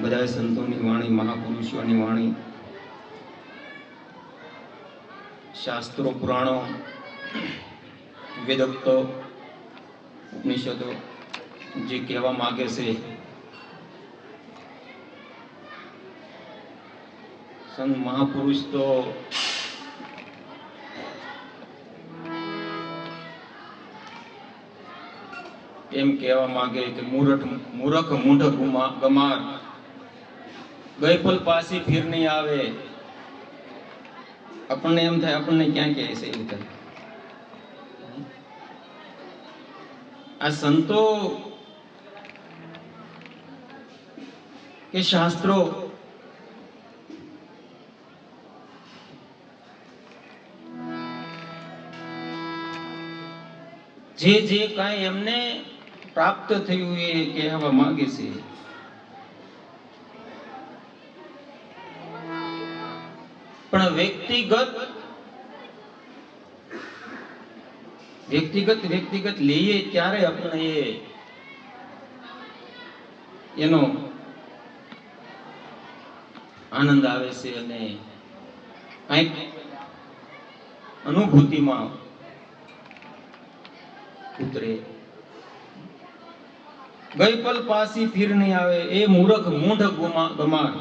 બધા સંતોની વાણી, મહાપુરુષોની વાણી, શાસ્ત્રો, પુરાણો, વેદોક્તો, ઉપનિષદો, જે કહેવા માગે છે. સંત મહાપુરુષ તો એમ કહેવા માગે કે મૂરખ મૂરખ, મૂઢ ગુમા, ગમાર ગઈ પલ પાછી ફીર નહીં આવે. આપણને એમ થાય, આપણને ક્યાં કહે છે એવું આ સંતો કે શાસ્ત્રો જે જે કાંઈ એમને પ્રાપ્ત થયું એ કહેવા માંગે છે. વ્યક્તિગત વ્યક્તિગત વ્યક્તિગત લઈએ ત્યારે આપણે એનો આનંદ આવે છે અને કંઈક અનુભૂતિમાં ઉતરે. ગઈ પલ પાસી ફીર નહીં આવે, એ મૂરખ મૂઢ ગુમા ગમાર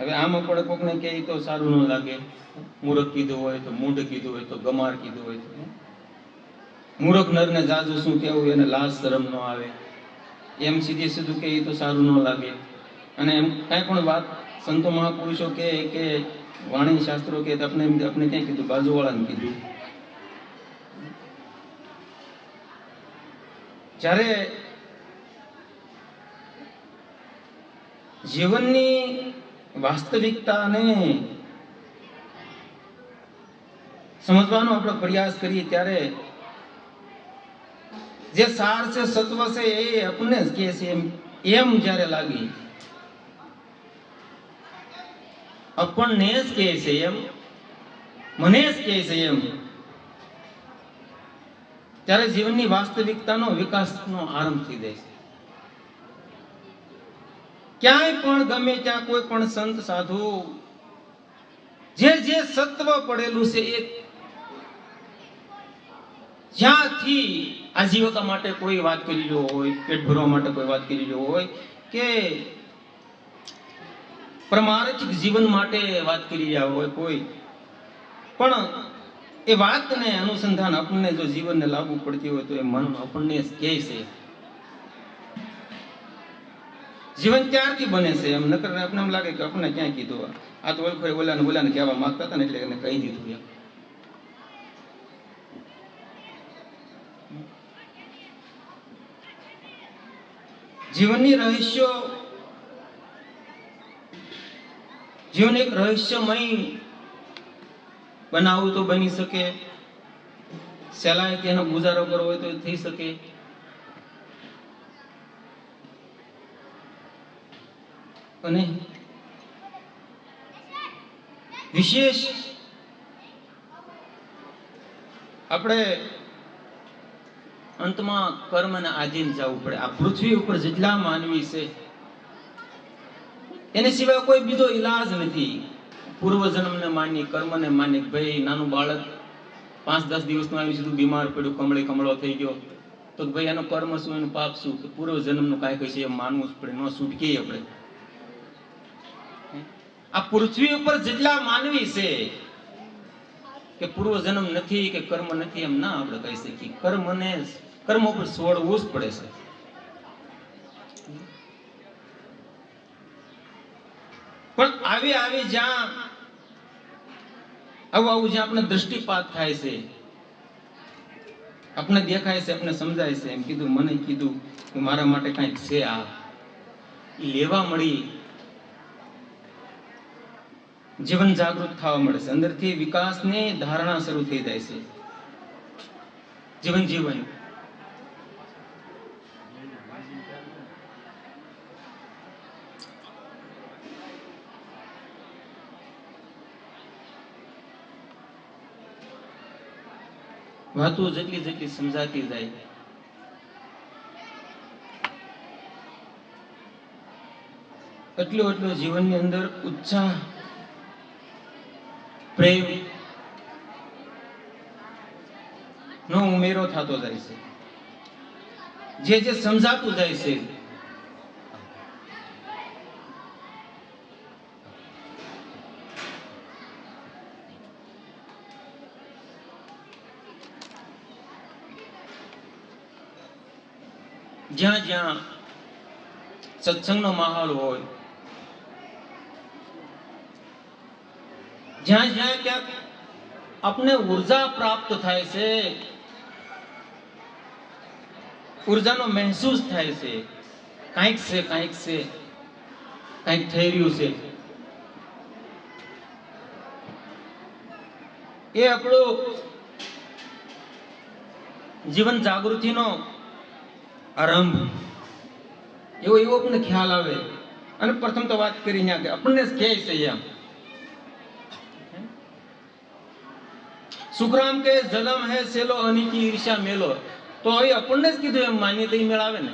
હવે આમાં પણ કોકને કહે તો સારું ન લાગે. મૂરખ કીધું હોય તો મૂઢ કીધું હોય તો ગમાર કીધું હોય તો નર નરને જાજુ શું કહેવું? એને લાજ શરમ ન આવે. એમ સીધી સીધું કે ઈ તો સારું ન લાગે. અને એમ કાંઈ પણ વાત સંતો મહાપુરુષો કે કે વાણી શાસ્ત્રો કે આપણે આપણે ક્યાં કીધું? બાજુવાળાને કીધું. જ્યારે જીવનની વાસ્તવિકતાને સમજવાનો આપણે પ્રયાસ કરીએ ત્યારે જે સાર છે, સત્વ છે, એ આપણને જ કહે છે એમ એમ જ્યારે લાગી. આપણને જ કહે છે એમ, મને જ કહે છે એમ. ત્યારે જીવનની વાસ્તવિકતાનો વિકાસનો આરંભ થઈ જાય છે. ક્યાંય પણ ગમે ત્યાં કોઈ પણ સંત સાધુ, જે જે સત્વ પડેલું છે એ જ્યાંથી આજીવિકા માટે કોઈ વાત કરી રહ્યો હોય, પેટ ભરવા માટે કોઈ વાત કરી રહ્યો હોય, કે પ્રમાણિક જીવન માટે વાત કરી રહ્યા હોય કોઈ, પણ એ વાતને અનુસંધાન આપણને જો જીવનને લાગુ પડતી હોય તો એ મન આપણને કહે છે. જીવન ત્યારથી બને છે એમ. નકર આપણે એમ લાગે કે આપણને ક્યાં કીધું આ. તો ઓળખો ઓલાને ઓલાને કહેવા માંગતા હતા ને એટલે એને કહી દીધું એમ. જીવનની રહસ્યો, જીવન એક રહસ્યમય બનાવવું તો બની શકે. સહેલાઈથી એનો ગુજારો કરવો હોય તો થઈ શકે. અને વિશેષ? આપણે અંતમાં કર્મને આધીન જવું પડે. આ પૃથ્વી ઉપર જેટલા માનવી છે, એને સિવાય કોઈ બીજો ઈલાજ નથી. પૂર્વ જન્મને માની કર્મને માની ભાઈ, નાનું બાળક પાંચ દસ દિવસમાં આવી સીધું બીમાર પડ્યું, કમળે કમળો થઈ ગયો. તો ભાઈ, એનો કર્મ શું, એનું પાપ શું? પૂર્વ જન્મનું કાંઈ કઈ છે એ માનવું જ પડે, ન છૂટકીએ આપણે. આ પૃથ્વી ઉપર જેટલા માનવી છે, કે પૂર્વ જન્મ નથી, કે કર્મ નથી, એમ ના આપણે કહી શકીએ. કર્મને કર્મ ઉપર છોડવું જ પડે છે. પણ આવી આવી જ્યાં, આવું આવું જ્યાં આપણે દ્રષ્ટિપાત થાય છે, આપણે દેખાય છે, આપણે સમજાય છે, એમ કીધું, મને કીધું કે મારા માટે કાંઈક છે આ. લેવા મળી જીવન જાગૃત થવા મળે છે અંદરથી વિકાસની ધારણા શરૂ થઈ જાય છે. જીવન જીવન વાતો જેટલી જેટલી સમજાતી જાય. એટલો એટલો જીવનની અંદર ઉત્સાહ પ્રેમ નો ઉમેરો થતો જાય છે. જે જે સમજાતું જાય છે. જ્યાં જ્યાં સત્સંગનો માહોલ હોય જ્યાં જ્યાં ક્યાંક આપણે ઊર્જા પ્રાપ્ત થાય છે, ઉર્જાનો મહેસૂસ થાય છે, કાંઈક છે કાંઈક છે, કાંઈક થઈ રહ્યું છે. એ આપણું જીવન જાગૃતિનો આરંભ. એવો એવો આપણને ખ્યાલ આવે. અને પ્રથમ તો વાત કરી આપણને કહે છે એમ. સુખરામ કે જલમ હે સેલો અનિકી ઈર્ષા મેલો. તો હવે આપણને જ કીધું, એમ માન્ય તો ઈ ને.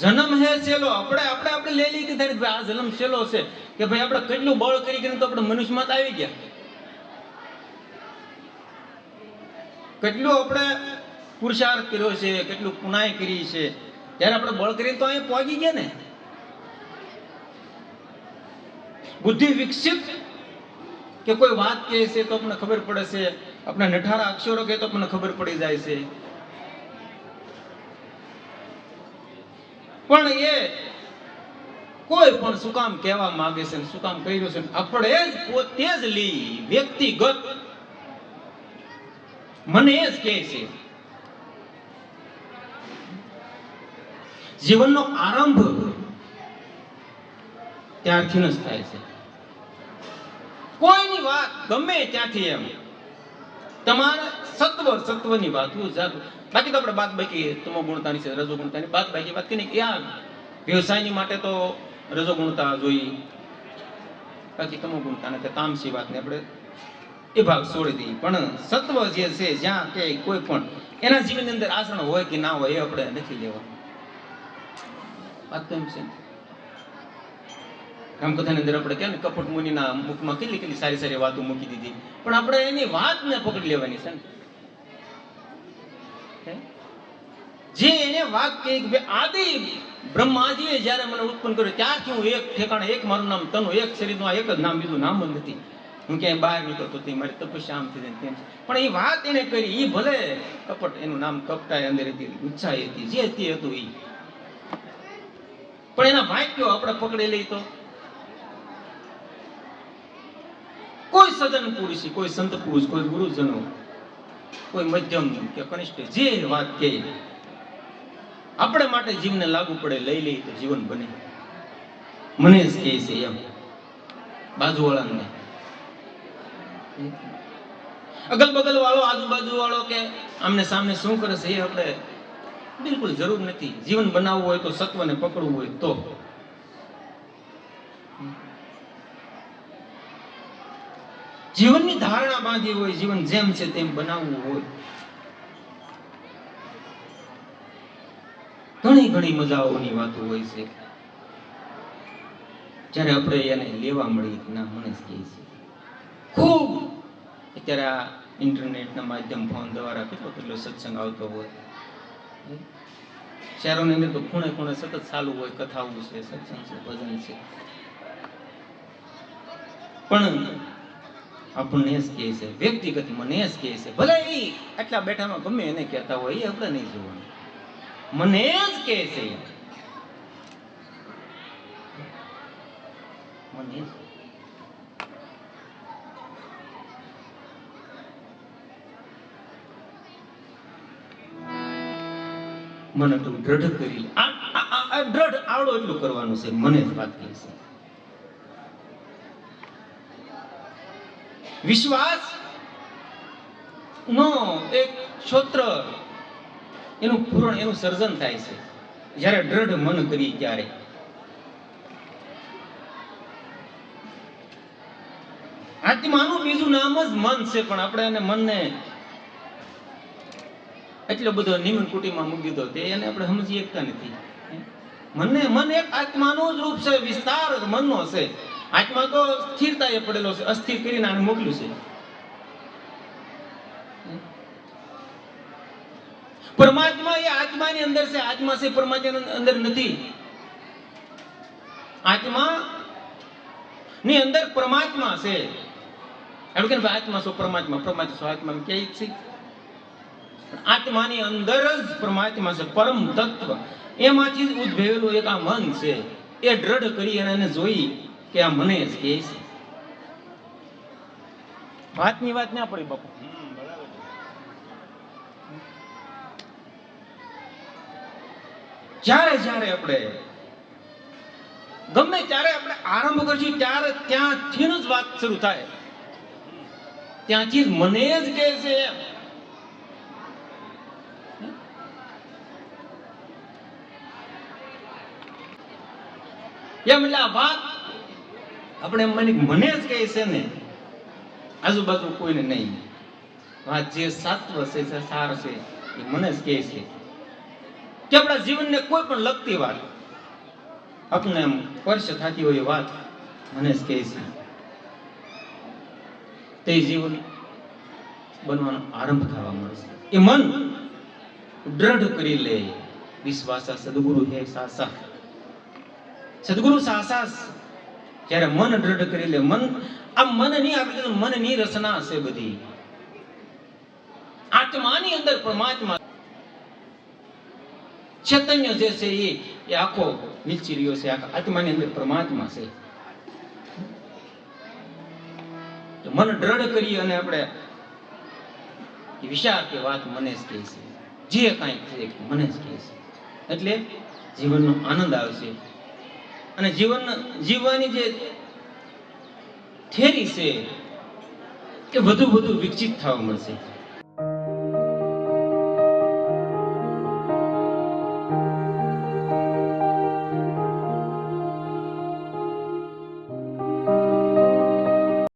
જન્મ હે સેલો, આપણે આપણે આપણે લઈ લઈ કે ભાઈ આ જન્મ સેલો છે, કે ભાઈ આપણે કેટલું બળ કરી કરીને તો આપણે મનુષ્યમાં આવી ગયા. કેટલું આપણે પુરુષાર્થ કર્યો છે, કેટલું પુનાય કરી છે, ત્યારે આપણે બળ કરીને તો અહીં પહોંચી ગયા ને. બુદ્ધિ વિકસિત કે કોઈ વાત કહે છે તો આપણને ખબર પડે છે. આપણા નઠારા અક્ષરો કહે તો આપણને ખબર પડી જાય છે. પણ એ કોઈ પણ શું કામ કહેવા માંગે છે શું કામ કર્યું છે આપણે જ પોતે જ લી વ્યક્તિગત. મને જ કહે છે. જીવનનો આરંભ ત્યારથી જ થાય છે. કોઈની વાત ગમે ત્યાંથી એમ. તમારે સત્વ સત્વની વાત બાકી તો આપણે બાદ બાકી તમો ગુણતાની છે, રજો ગુણતાની. બાદ બાકી વાત કરી આ વ્યવસાયની માટે તો રજો ગુણતા જોઈ. બાકી તમો ગુણતા ને તામસી વાતને આપણે એ ભાગ છોડી દઈએ. પણ સત્વ જે છે, જ્યાં કે કોઈ પણ એના જીવનની અંદર આસરણ હોય કે ના હોય એ આપણે નથી લેવા વાત તો એમ છે રામકથાની અંદર આપણે કે કપટ મુનિના મુખમાં કેટલી કેટલી સારી સારી વાતો મૂકી દીધી. પણ આપણે એની વાતને પકડી લેવાની છે જે એને વાત કહી કે આદિ બ્રહ્માજીએ જ્યારે મને ઉત્પન્ન કર્યો, ત્યારથી હું એક ઠેકાણે, એક મારું નામ તનુ, એક શરીરનું એક જ નામ, બીજું નામ જ નથી હું ક્યાંય બહાર નીકળતો હતી મારી તપસ્યા આમ થઈ તેમ પણ એ વાત એને કરી એ ભલે કપટ એનું નામ કપટાય અંદર ઈચ્છા હતી, જે હતી હતું એ પણ એના વાક્યો આપણે પકડી લઈ તો કોઈ સજન પુરુષ, કોઈ સંત પુરુષ, કોઈ ગુરુજનો કોઈ મધ્યમ કે કનિષ્ઠ, જે વાત કહે. આપણે માટે જીવને લાગુ પડે, લઈ લઈ તો જીવન બને. મને જ કહે છે એમ. બાજુવાળાને. અગલ બગલ વાળો, આજુબાજુ વાળો કે આમને સામને શું કરે છે એ આપણે બિલકુલ જરૂર નથી. જીવન બનાવવું હોય તો સત્વને પકડવું હોય તો. જીવનની ધારણા બાંધી હોય, જીવન જેમ છે તેમ બનાવવું હોય. ઘણી ઘણી મજાઓની વાતો હોય છે. જ્યારે આપણે એને લેવા મળી ના જ કહે છે. ખૂબ! અત્યારે આ ઇન્ટરનેટના માધ્યમ ફોન દ્વારા કેટલો કેટલો સત્સંગ આવતો હોય. શહેરોની અંદર તો ખૂણે ખૂણે સતત ચાલુ હોય, કથાઓ છે, સત્સંગ છે, ભજન છે. પણ આપણને જ કહે છે, વ્યક્તિગત મને જ કહે છે. ભલે એ આટલા બેઠામાં ગમે એને કહેતા હોય, એ આપણે નહીં જોવાનું. મને જ કહે છે. મને તું દ્રઢ કરી દ્રઢ આવડો એટલું કરવાનું છે, મને જ વાત કહે છે. વિશ્વાસ? નો, એક ક્ષોત્ર એનું પૂરણ, એનું સર્જન થાય છે. જ્યારે દ્રઢ મન કરી ત્યારે. આત્માનું બીજું નામ જ મન છે, પણ આપણે એને મનને એટલો બધો નિમન કુટીમાં મૂકી દો તે, એને આપણે સમજી શકતા નથી. મનને મન એક આત્માનું જ રૂપ છે, વિસ્તાર મનનો છે. આત્મા તો સ્થિરતા એ પડેલો છે, અસ્થિર કરીને આને મોકલ્યું છે. પરમાત્મા એ આત્માની અંદર છે, આત્મા છે, પરમાત્માની અંદર નથી. આત્મા ની અંદર પરમાત્મા છે. એવું કે આત્મા શું પરમાત્મા પરમાત્મા શું આત્મા કે છે? આત્માની અંદર જ પરમાત્મા છે, પરમ તત્વ. એમાંથી ઉદ્ભવેલું એક આ મન છે. એ દ્રઢ કરી અને એને જોઈ. કે આ મને જ કે છે. વાતની વાત ના પડી બાપુ. જ્યારે જ્યારે આપણે ગમે ત્યારે આપણે આરંભ કરશું ત્યારે ત્યાંથી જ વાત શરૂ થાય. ત્યાંથી જ મને જ કહે છે એમ. એમ એટલે આ વાત આપણે એમ માની મને જ કહે છે ને, આજુબાજુ કોઈને નહીં. વાત જે સાત્વ છે, જે સાર છે, એ મને જ કહે છે. કે આપણા જીવનને કોઈ પણ લગતી વાત આપણે એમ સ્પર્શ થતી હોય વાત, મને જ કહે છે. તે જીવન બનવાનો આરંભ થવા મળશે. એ મન દ્રઢ કરી લે. વિશ્વાસ સદગુરુ હે સાસા. સદગુરુ સાસાસ જ્યારે મન દ્રઢ કરી લે. મન આ મનની આપણે મનની રચના છે બધી. આત્માની અંદર પરમાત્મા ચૈતન્ય જે છે એ એ આખો નીચી રહ્યો છે. આખા આત્માની અંદર પરમાત્મા છે. મન દ્રઢ કરી અને આપણે વિશાળ કે વાત મને જ કહે છે. જે કાંઈ છે મને જ કહે છે. એટલે જીવનનો આનંદ આવશે અને જીવન જીવવાની જે થેરી છે એ વધુ વધુ વિકસિત થવા મળશે.